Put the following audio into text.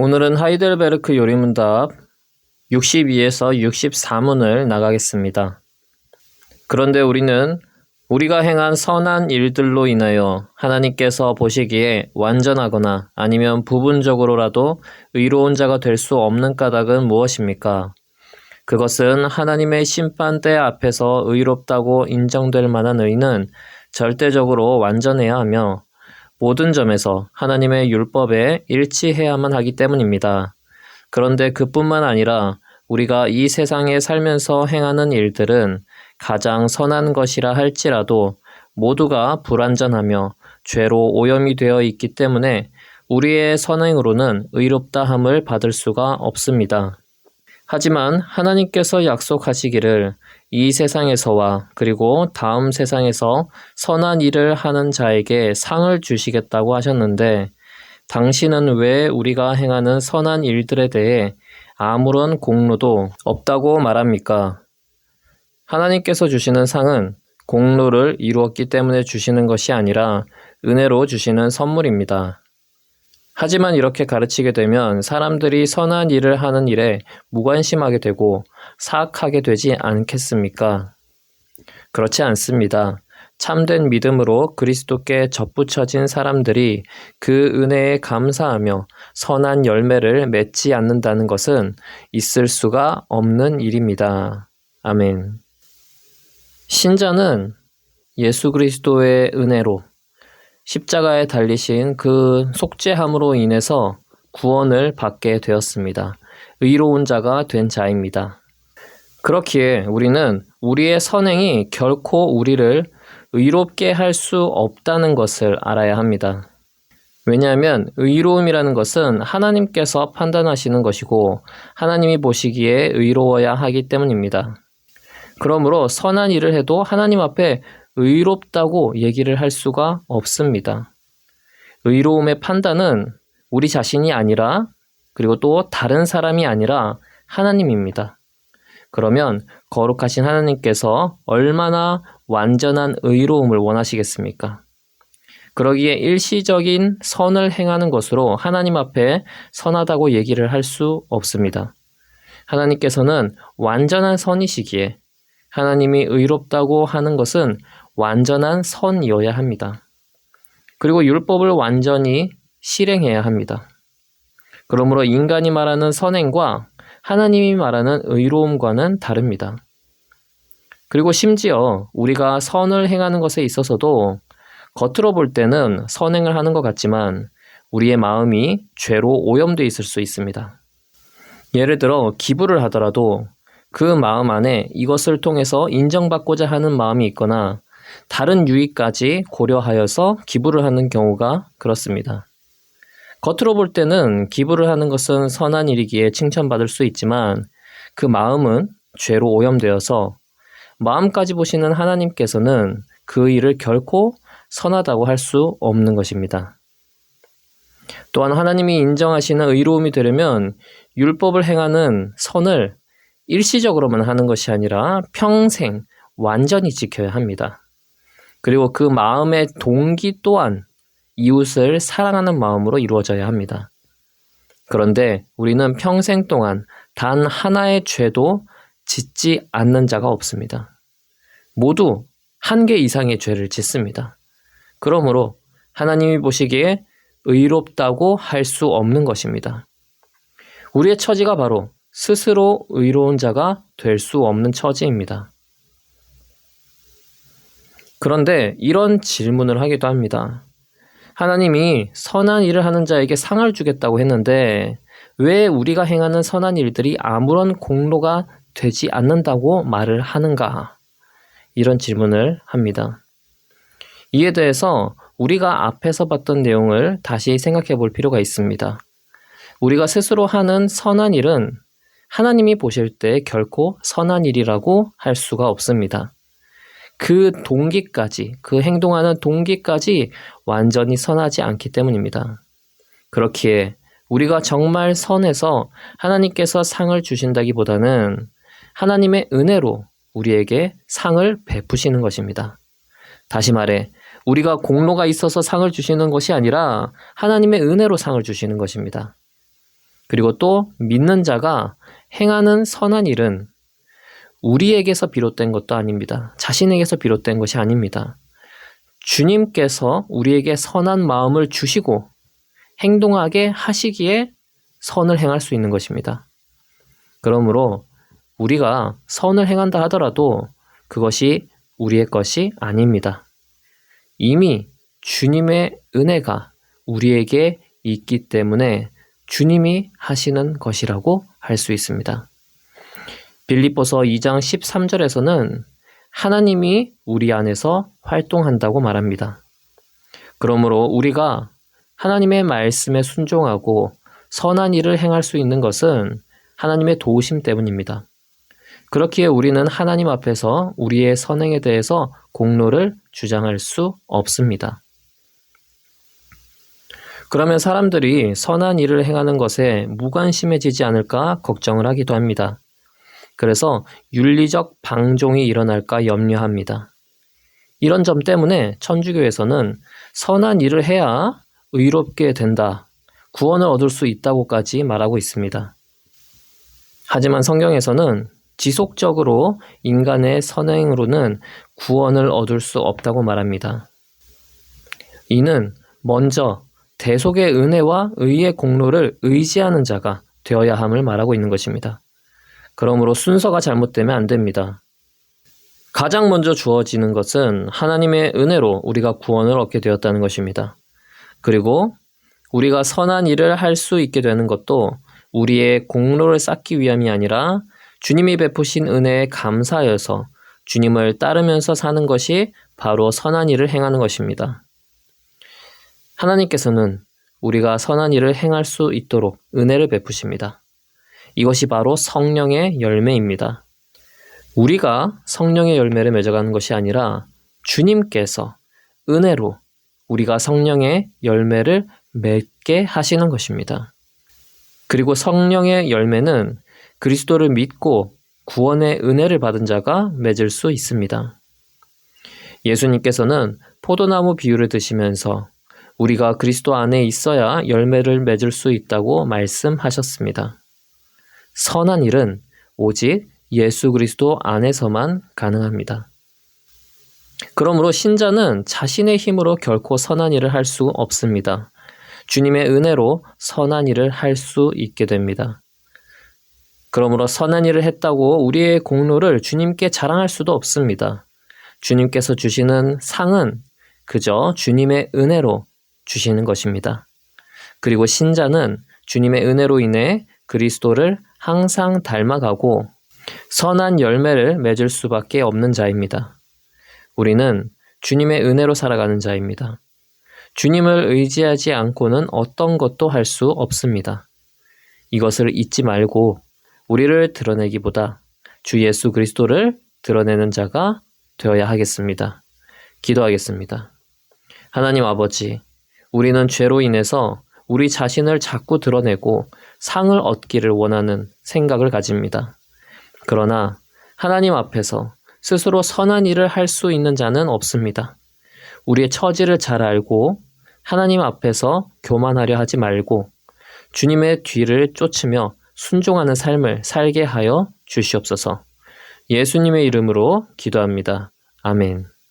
오늘은 하이델베르크 요리문답 62에서 64문을 나가겠습니다. 그런데 우리는 우리가 행한 선한 일들로 인하여 하나님께서 보시기에 완전하거나 아니면 부분적으로라도 의로운 자가 될 수 없는 까닭은 무엇입니까? 그것은 하나님의 심판대 앞에서 의롭다고 인정될 만한 의는 절대적으로 완전해야 하며 모든 점에서 하나님의 율법에 일치해야만 하기 때문입니다. 그런데 그뿐만 아니라 우리가 이 세상에 살면서 행하는 일들은 가장 선한 것이라 할지라도 모두가 불완전하며 죄로 오염이 되어 있기 때문에 우리의 선행으로는 의롭다 함을 받을 수가 없습니다. 하지만 하나님께서 약속하시기를 이 세상에서와 그리고 다음 세상에서 선한 일을 하는 자에게 상을 주시겠다고 하셨는데 당신은 왜 우리가 행하는 선한 일들에 대해 아무런 공로도 없다고 말합니까? 하나님께서 주시는 상은 공로를 이루었기 때문에 주시는 것이 아니라 은혜로 주시는 선물입니다. 하지만 이렇게 가르치게 되면 사람들이 선한 일을 하는 일에 무관심하게 되고 사악하게 되지 않겠습니까? 그렇지 않습니다. 참된 믿음으로 그리스도께 접붙여진 사람들이 그 은혜에 감사하며 선한 열매를 맺지 않는다는 것은 있을 수가 없는 일입니다. 아멘. 신자는 예수 그리스도의 은혜로 십자가에 달리신 그 속죄함으로 인해서 구원을 받게 되었습니다. 의로운 자가 된 자입니다. 그렇기에 우리는 우리의 선행이 결코 우리를 의롭게 할 수 없다는 것을 알아야 합니다. 왜냐하면 의로움이라는 것은 하나님께서 판단하시는 것이고 하나님이 보시기에 의로워야 하기 때문입니다. 그러므로 선한 일을 해도 하나님 앞에 의롭다고 얘기를 할 수가 없습니다. 의로움의 판단은 우리 자신이 아니라 그리고 또 다른 사람이 아니라 하나님입니다. 그러면 거룩하신 하나님께서 얼마나 완전한 의로움을 원하시겠습니까? 그러기에 일시적인 선을 행하는 것으로 하나님 앞에 선하다고 얘기를 할 수 없습니다. 하나님께서는 완전한 선이시기에 하나님이 의롭다고 하는 것은 완전한 선이어야 합니다. 그리고 율법을 완전히 실행해야 합니다. 그러므로 인간이 말하는 선행과 하나님이 말하는 의로움과는 다릅니다. 그리고 심지어 우리가 선을 행하는 것에 있어서도 겉으로 볼 때는 선행을 하는 것 같지만 우리의 마음이 죄로 오염되어 있을 수 있습니다. 예를 들어 기부를 하더라도 그 마음 안에 이것을 통해서 인정받고자 하는 마음이 있거나 다른 유익까지 고려하여서 기부를 하는 경우가 그렇습니다. 겉으로 볼 때는 기부를 하는 것은 선한 일이기에 칭찬받을 수 있지만 그 마음은 죄로 오염되어서 마음까지 보시는 하나님께서는 그 일을 결코 선하다고 할 수 없는 것입니다. 또한 하나님이 인정하시는 의로움이 되려면 율법을 행하는 선을 일시적으로만 하는 것이 아니라 평생 완전히 지켜야 합니다. 그리고 그 마음의 동기 또한 이웃을 사랑하는 마음으로 이루어져야 합니다. 그런데 우리는 평생 동안 단 하나의 죄도 짓지 않는 자가 없습니다. 모두 한 개 이상의 죄를 짓습니다. 그러므로 하나님이 보시기에 의롭다고 할 수 없는 것입니다. 우리의 처지가 바로 스스로 의로운 자가 될 수 없는 처지입니다. 그런데 이런 질문을 하기도 합니다. 하나님이 선한 일을 하는 자에게 상을 주겠다고 했는데 왜 우리가 행하는 선한 일들이 아무런 공로가 되지 않는다고 말을 하는가? 이런 질문을 합니다. 이에 대해서 우리가 앞에서 봤던 내용을 다시 생각해 볼 필요가 있습니다. 우리가 스스로 하는 선한 일은 하나님이 보실 때 결코 선한 일이라고 할 수가 없습니다. 그 동기까지, 그 행동하는 동기까지 완전히 선하지 않기 때문입니다. 그렇기에 우리가 정말 선해서 하나님께서 상을 주신다기보다는 하나님의 은혜로 우리에게 상을 베푸시는 것입니다. 다시 말해, 우리가 공로가 있어서 상을 주시는 것이 아니라 하나님의 은혜로 상을 주시는 것입니다. 그리고 또 믿는 자가 행하는 선한 일은 우리에게서 비롯된 것도 아닙니다. 자신에게서 비롯된 것이 아닙니다. 주님께서 우리에게 선한 마음을 주시고 행동하게 하시기에 선을 행할 수 있는 것입니다. 그러므로 우리가 선을 행한다 하더라도 그것이 우리의 것이 아닙니다. 이미 주님의 은혜가 우리에게 있기 때문에 주님이 하시는 것이라고 할 수 있습니다. 빌립보서 2장 13절에서는 하나님이 우리 안에서 활동한다고 말합니다. 그러므로 우리가 하나님의 말씀에 순종하고 선한 일을 행할 수 있는 것은 하나님의 도우심 때문입니다. 그렇기에 우리는 하나님 앞에서 우리의 선행에 대해서 공로를 주장할 수 없습니다. 그러면 사람들이 선한 일을 행하는 것에 무관심해지지 않을까 걱정을 하기도 합니다. 그래서 윤리적 방종이 일어날까 염려합니다. 이런 점 때문에 천주교에서는 선한 일을 해야 의롭게 된다, 구원을 얻을 수 있다고까지 말하고 있습니다. 하지만 성경에서는 지속적으로 인간의 선행으로는 구원을 얻을 수 없다고 말합니다. 이는 먼저 대속의 은혜와 의의 공로를 의지하는 자가 되어야 함을 말하고 있는 것입니다. 그러므로 순서가 잘못되면 안 됩니다. 가장 먼저 주어지는 것은 하나님의 은혜로 우리가 구원을 얻게 되었다는 것입니다. 그리고 우리가 선한 일을 할 수 있게 되는 것도 우리의 공로를 쌓기 위함이 아니라 주님이 베푸신 은혜에 감사하여서 주님을 따르면서 사는 것이 바로 선한 일을 행하는 것입니다. 하나님께서는 우리가 선한 일을 행할 수 있도록 은혜를 베푸십니다. 이것이 바로 성령의 열매입니다. 우리가 성령의 열매를 맺어가는 것이 아니라 주님께서 은혜로 우리가 성령의 열매를 맺게 하시는 것입니다. 그리고 성령의 열매는 그리스도를 믿고 구원의 은혜를 받은 자가 맺을 수 있습니다. 예수님께서는 포도나무 비유를 드시면서 우리가 그리스도 안에 있어야 열매를 맺을 수 있다고 말씀하셨습니다. 선한 일은 오직 예수 그리스도 안에서만 가능합니다. 그러므로 신자는 자신의 힘으로 결코 선한 일을 할 수 없습니다. 주님의 은혜로 선한 일을 할 수 있게 됩니다. 그러므로 선한 일을 했다고 우리의 공로를 주님께 자랑할 수도 없습니다. 주님께서 주시는 상은 그저 주님의 은혜로 주시는 것입니다. 그리고 신자는 주님의 은혜로 인해 그리스도를 항상 닮아가고 선한 열매를 맺을 수밖에 없는 자입니다. 우리는 주님의 은혜로 살아가는 자입니다. 주님을 의지하지 않고는 어떤 것도 할 수 없습니다. 이것을 잊지 말고 우리를 드러내기보다 주 예수 그리스도를 드러내는 자가 되어야 하겠습니다. 기도하겠습니다. 하나님 아버지, 우리는 죄로 인해서 우리 자신을 자꾸 드러내고 상을 얻기를 원하는 생각을 가집니다. 그러나 하나님 앞에서 스스로 선한 일을 할 수 있는 자는 없습니다. 우리의 처지를 잘 알고 하나님 앞에서 교만하려 하지 말고 주님의 뒤를 쫓으며 순종하는 삶을 살게 하여 주시옵소서. 예수님의 이름으로 기도합니다. 아멘.